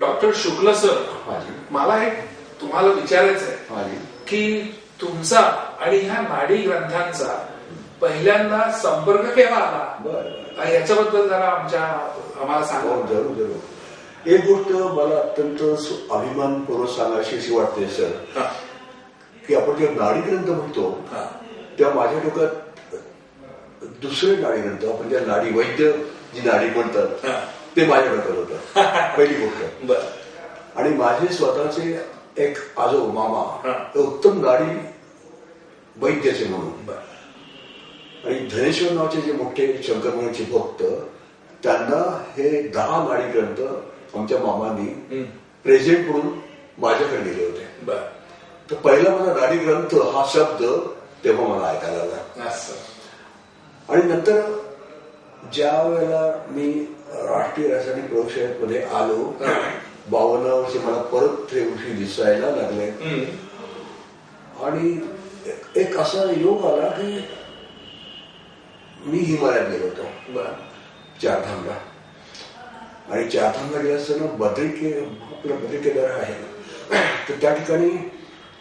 Doctor शुक्ल sir मला एक तुम्हाला विचारायचं आहे की तुमचा आणि ह्या नाडी ग्रंथांचा पहिल्यांदा संपर्क केव्हा आला? याच्याबद्दल जरा आमच्या आम्हाला हो सांगा जरूर जरूर. एक गोष्ट मला अत्यंत अभिमानपूर्वक सांगायची अशी वाटते सर. हा, की आपण जे नाडी ग्रंथ म्हणतो हा, तेव्हा माझ्या डोक्यात दुसरे नाडी ग्रंथ आपण ज्या नाडी वैद्य जी नाडी म्हणतात. ते माझ्या डोक्यात होतं. पहिली गोष्ट. आणि माझे स्वतःचे एक आजो मामा. ते उत्तम नाडी वैद्याचे म्हणून. आणि धनेश्वर नावाचे जे मोठे शंकरमणाचे भक्त त्यांना हे दहा नाडी ग्रंथ आमच्या मामांनी प्रेझेंट म्हणून माझ्याकडे दिले होते. तर पहिला मला नाडी ग्रंथ हा शब्द तेव्हा मला ऐकायला आला. आणि नंतर ज्या वेळेला मी राष्ट्रीय रासायनिक प्रयोगशाळेमध्ये आलो. बावन्न वर्षी मला परत ते गोष्टी दिसायला लागले. आणि एक असा योग आला की मी हिमालयात गेलो होतो. चारधामला. आणि चारधामला गेला असताना बद्रिके आपलं बद्रिकेदार आहे. तर त्या ठिकाणी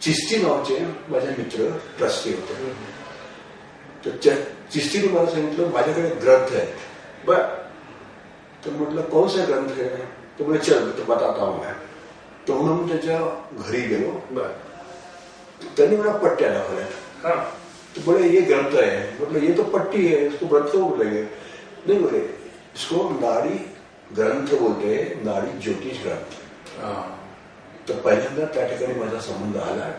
चिस्ती नावाचे माझे मित्र ट्रस्टी होते. तर त्या चिस्तीने मला सांगितलं माझ्याकडे ग्रंथ आहेत बर. तर म्हटलं कौन सा ग्रंथ है तो बोले चल तो बताता हूं मैं. तो म्हणून त्याच्या घरी गेलो. बर. त्यांनी मला पट्ट्या दाखवल्या. हा. तो बोले ये ग्रंथ है मतलब ये तो पट्टी है इसको ग्रंथ बोलेंगे नहीं बोले इसको नाड़ी ग्रंथ बोलते हैं नाड़ी ज्योतिष ग्रंथ. हा. तर पहिल्यांदा त्या ठिकाणी माझा संबंध आला.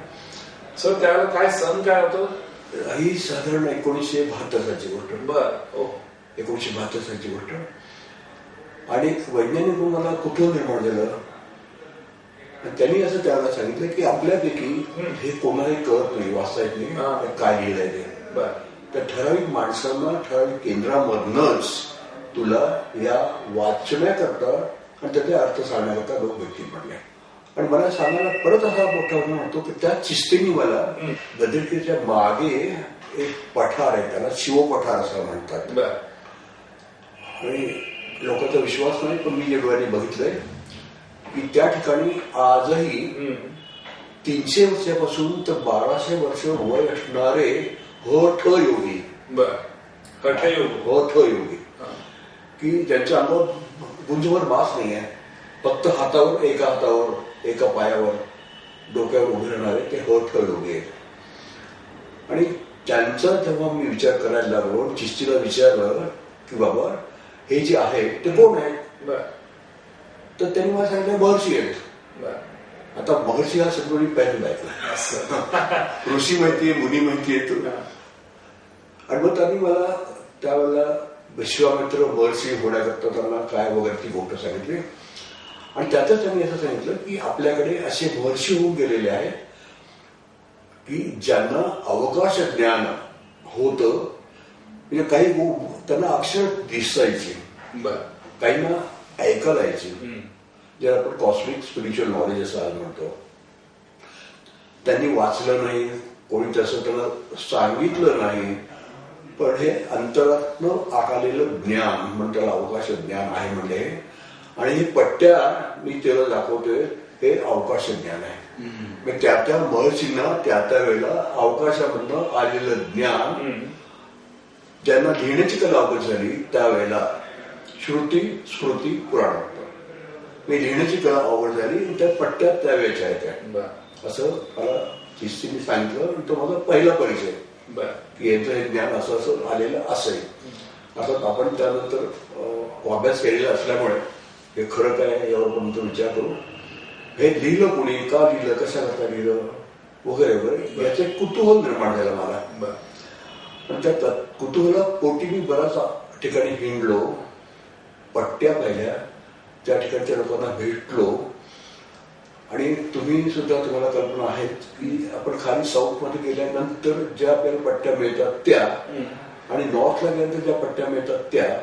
सर त्यावेळेला काय सण काय होतो? ही साधारण एकोणीसशे बहात्तर सालची गोष्ट बर एकोणीसशे बहात्तर सालची गोष्ट आणि वैज्ञानिक मला कुठून निर्माण झालं आणि त्यांनी असं त्यावेळेला सांगितलं की आपल्यापैकी हे कोणालाही कळत नाही वाचता येत. नाही काय लिहिलंय ते बर त्या ठराविक माणसांना ठराविक केंद्रामधनच तुला या वाचण्याकरता आणि त्याचे अर्थ सांगण्याकरता लोक व्यक्ती पडले आणि मला सांगायला परत असा मोठा प्रश्न होतो की त्या चिस्तीने मला गदिरकीच्या मागे एक पठार आहे त्याला शिवपठार असं म्हणतात. बर. आणि लोकांचा विश्वास नाही पण मी जे डोळ्यांनी बघितलंय की त्या ठिकाणी आजही तीनशे वर्षापासून तर बाराशे वर्ष वय असणारे हठ योगी हठ योगी. की ज्यांच्या अंगावर गुंजवर मास नाही आहे फक्त हातावर एका हातावर एका पायावर डोक्यावर उभे राहणारे ते हठ योगी आहेत. आणि त्यांचा जेव्हा मी विचार करायला लागलो आणि चिश्तीला विचारलं की बाबा हे जे आहे ते कोण आहेत तर त्यांनी मला सांगितलं महर्षी आहेत. आता महर्षी हा शब्द मी पहिल्यांदा ऐकला. ऋषी माहिती आहे मुनी माहिती आहे. आणि मग त्यांनी मला त्यावेळेला विश्वामित्र महर्षी होण्याकरता त्यांना काय वगैरे ती गोष्ट सांगितली. आणि त्यातच त्यांनी असं सांगितलं की आपल्याकडे असे महर्षी होऊन गेलेले आहेत की ज्यांना अवकाश ज्ञान होतं म्हणजे काही त्यांना अक्षर दिसायची. काहींना ऐकायला यायची ज्याला आपण कॉस्मिक स्पिरिच्युअल नॉलेज असं आज म्हणतो. त्यांनी वाचलं नाही कोणी तसं त्यांना सांगितलं नाही. पण हे अंतरातनं आकालेलं ज्ञान म्हणून त्याला अवकाश ज्ञान आहे म्हणजे आणि हे पट्ट्या मी त्याला दाखवतोय हे अवकाश ज्ञान आहे. मग त्या त्या महर्षींना त्या त्या वेळेला अवकाशामधनं आलेलं ज्ञान ज्यांना लिहिण्याची कला अवगत झाली. त्यावेळेला श्रुती स्मृती पुराण. मी लिहिण्याची कला अवघड झाली. त्या पट्ट्यात त्या वेळच्या आहेत असं मला शिस्तीने सांगितलं. तो माझा पहिला परिचय. बर. की यांचं हे ज्ञान असं असं आलेलं असंही. अर्थात आपण त्यानंतर अभ्यास केलेला असल्यामुळे हे खरं काय यावर पण तो विचार करू. हे लिहिलं कोणी? का लिहिलं? कशा करता लिहिलं? वगैरे वगैरे. याचे कुतूहल निर्माण झालं मला. बर. पण त्या कुतूहला पोटी मी बराच ठिकाणी हिंडलो. पट्ट्या पाहिल्या. त्या ठिकाणच्या लोकांना भेटलो. आणि तुम्ही सुद्धा तुम्हाला कल्पना आहेत की आपण खाली साऊथमध्ये गेल्यानंतर ज्या आपल्याला पट्ट्या मिळतात त्या आणि नॉर्थला गेल्यानंतर ज्या पट्ट्या मिळतात त्या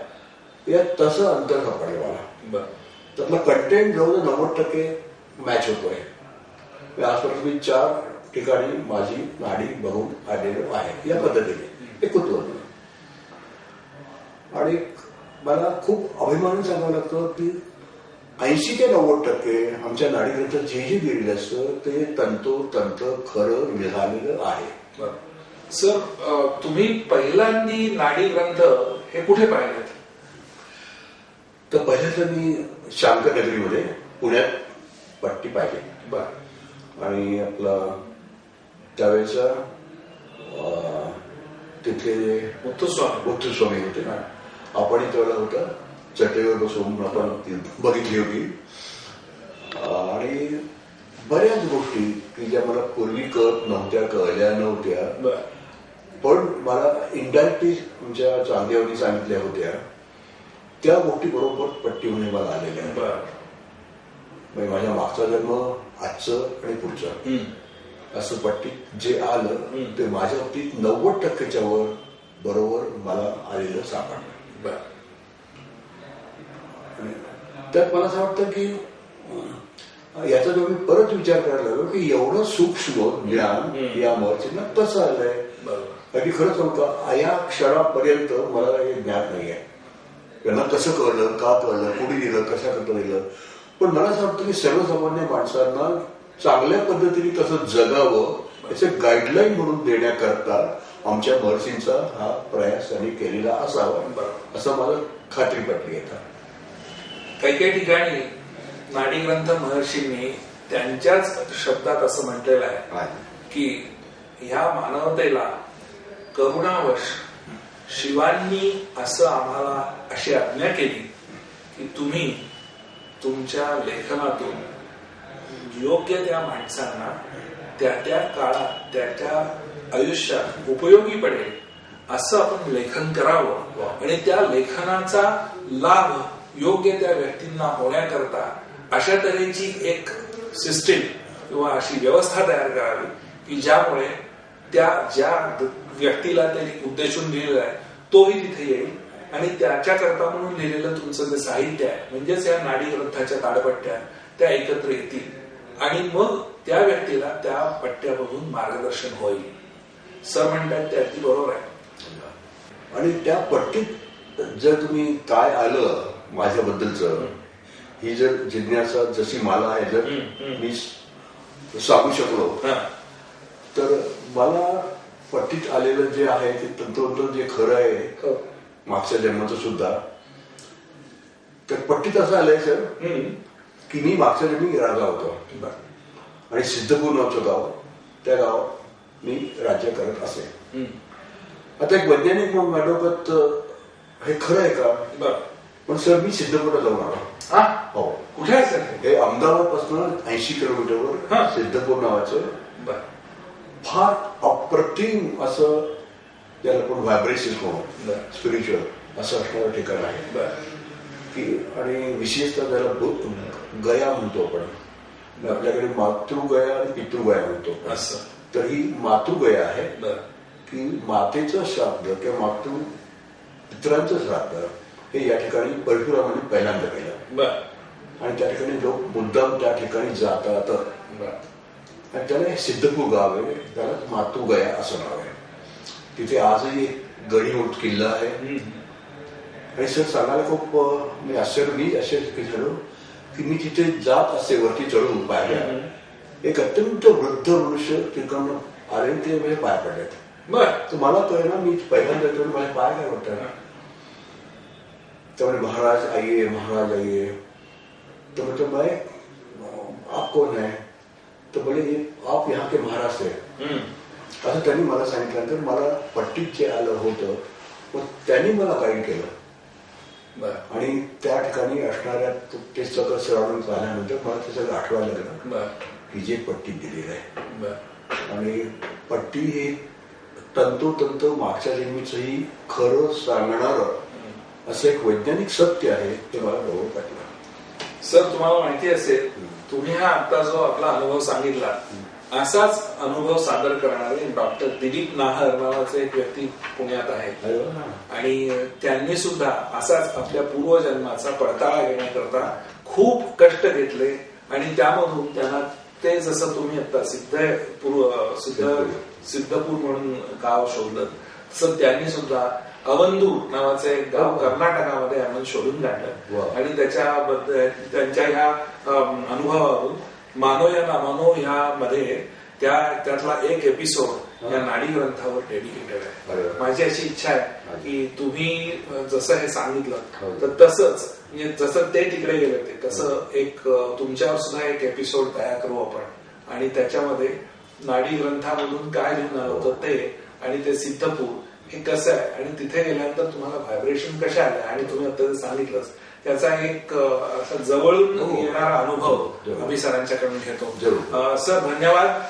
या तसं अंतर सापडलं मला. बर. त्यातला कंटेंट जवळजवळ नव्वद टक्के मॅच होतोय. म्हणजे आजपर्यंत मी चार ठिकाणी माझी नाडी बघून आलेलो आहे. या पद्धतीने. हे कुतूहल. आणि मला खूप अभिमान सांगावं लागतं की ऐंशी ते नव्वद टक्के आमच्या नाडीग्रंथात जे जे गेलेलं असतं ते तंतो तंत खरं निघालेलं आहे. सर तुम्ही पहिल्यांदी नाडी ग्रंथ हे कुठे पाहिलेत? तर पहिल्या तर मी शांकनगरीमध्ये पुण्यात पट्टी पाहिली. बर. आणि आपला त्यावेळेचा तिथले मुत्तुस्वामी स्वामी होते आपण त्यावेळेला होता. चटईवर बसून आपण बघितली होती. आणि बऱ्याच गोष्टी की ज्या मला पूर्वी कळत नव्हत्या कळल्या नव्हत्या. पण मला इंडायरेक्टली तुमच्या चांगदेवानी सांगितल्या होत्या. त्या गोष्टी बरोबर पट्टीमध्ये मला आलेल्या आहेत बर. म्हणजे माझ्या मागचा जन्म आजचं आणि पुढचं. असं पट्टीत जे आलं. ते माझ्या बाबतीत नव्वद टक्क्याच्या वर बरोबर मला आलेलं सापडलं. आणि त्यात मला असं वाटतं की याचा जो मी परत विचार करायला लागलो की एवढं सूक्ष्म ज्ञान. या महर्षींना कसं आलंय? बरोबर. अगदी खरं सांगू का या क्षणापर्यंत मला हे ज्ञान नाही आहे त्यांना कसं कळलं का कळलं कुठे दिलं कशा करता दिलं पण मला असं वाटतं की सर्वसामान्य माणसांना चांगल्या पद्धतीने कसं जगावं याचे गाईडलाईन म्हणून देण्याकरता आमच्या महर्षींचा हा प्रयास त्यांनी केलेला असावा. असं मला खात्री पटली आहे काही काही ठिकाणी नाडी ग्रंथ महर्षींनी त्यांच्याच शब्दात असं म्हटलेलं आहे की ह्या मानवतेला करुणावश शिवांनी असं आम्हाला अशी आज्ञा केली की तुम्ही तुमच्या लेखनातून योग्य त्या माणसांना त्या त्या काळात त्या त्या आयुष्यात उपयोगी पडेल असं आपण लेखन करावं. आणि त्या लेखनाचा लाभ योग्य त्या व्यक्तींना होण्याकरता अशा तऱ्हेची एक सिस्टीम किंवा अशी व्यवस्था तयार करावी की ज्यामुळे त्या ज्या व्यक्तीला त्यांनी उद्देशून लिहिलेला आहे तोही तिथे येईल. आणि त्याच्याकरता म्हणून लिहिलेलं तुमचं जे साहित्य आहे म्हणजेच या नाडी ग्रंथाच्या ताडपट्ट्या त्या एकत्र येतील. आणि मग त्या व्यक्तीला त्या पट्ट्यामधून मार्गदर्शन होईल. सर म्हणतात ते अगदी बरोबर आहे. आणि त्या पट्टीत जर तुम्ही काय आलं माझ्याबद्दलचं ही जर जिज्ञासा जशी मला आहे जर. मी सांगू शकलो. तर मला पट्टीत आलेलं जे आहे ते तंतोतंत जे खरं आहे हो. मागच्या जन्माचं सुद्धा तर पट्टीत असं आलंय सर. की मी मागच्या जन्मी राजा होतो. आणि सिद्धपूर नावचं गाव त्या गावात मी राज्य करत असे. आता एक वैज्ञानिक म्हणून अं, हे खरं आहे का बरं. पण सर मी सिद्धपूरला जाऊन आलो हा? कुठे आहे सर हे? अहमदाबादपासून ऐंशी. किलोमीटरवर सिद्धपूर नावाचं. फार अप्रतिम असं ज्याला आपण व्हायब्रेशन बरं. स्पिरिच्युअल असं असणारं ठिकाण आहे. की आणि विशेषतः त्याला गया म्हणतो आपण आपल्याकडे मातृगया आणि पितृगया म्हणतो असं तर ही मातृगया आहे. की मातेचं श्राद्ध किंवा मातृ पित्रांचं श्राद्ध हे या ठिकाणी परशुरामाने पहिल्यांदा केलं. आणि त्या ठिकाणी लोक मुद्दाम त्या ठिकाणी जातात त्याला एक सिद्धपूर गाव आहे त्याला मातृगया असं नाव आहे. तिथे आजही एक गडीमोठ किल्ला आहे. आणि सर सांगायला खूप मी आश्चर्य मी आश्चर्य झालो की मी तिथे जात असे वरती चढून पाहिल्या एक अत्यंत वृद्ध मनुष्य तिकडनं आले आणि ते माझे पाय पडलेत. बरं. तर मला कळलं मी पहिल्यांदा आणि माझे पाय काय वाटतात त्यामुळे महाराज आइए महाराज आइए तो मतलब मैं आप कौन है तो बोले आप यहाँ के थे हम्म. असं त्यांनी मला सांगितल्यानंतर मला पट्टीत जे आलं होतं मग त्यांनी मला गाईड केलं. आणि त्या ठिकाणी असणाऱ्या ते सगळं सराउंडिंग झाल्यानंतर मला ते सगळं आठवायला लागलं. की जे पट्टीत दिलेलं आहे. आणि पट्टी हे तंतोतंत मागच्या जन्मीचंही खरं सांगणार असं एक वैज्ञानिक सत्य आहे ते मला बरोबर वाटलं सर तुम्हाला माहिती असेल तुम्ही हा आता जो आपला अनुभव सांगितला असाच अनुभव सादर करणारे डॉक्टर दिलीप नाहर नावाचे एक व्यक्ती पुण्यात आहेत. आणि त्यांनी सुद्धा असाच आपल्या पूर्वजन्माचा पडताळा घेण्याकरता खूप कष्ट घेतले आणि त्यामधून त्यांना ते जसं तुम्ही आता सिद्ध पूर्व सिद्ध सिद्धपूर म्हणून गाव शोधलं तसं त्यांनी सुद्धा अवंदूर नावाचं एक गाव. कर्नाटकामध्ये आम्ही शोधून. काढलं आणि त्याच्याबद्दल त्यांच्या ह्या अनुभवावरून मानो या नामानो ह्यामध्ये त्या त्यातला एक एपिसोड या नाडी ग्रंथावर डेडिकेटेड आहे. माझी अशी इच्छा आहे की तुम्ही जसं हे हो. सांगितलं तर तसंच म्हणजे जसं ते तिकडे गेले ते तसं एक तुमच्यावर सुद्धा एक एपिसोड तयार करू आपण. आणि त्याच्यामध्ये नाडी ग्रंथामधून काय लिहून आलं होतं ते आणि ते सिद्धपूर हे कसं आहे? आणि तिथे गेल्यानंतर तुम्हाला व्हायब्रेशन कशा आल्या? आणि तुम्ही आता जे सांगितलंच. त्याचा एक असा जवळून हो. येणारा अनुभव. आम्ही सरांच्याकडून घेतो सर धन्यवाद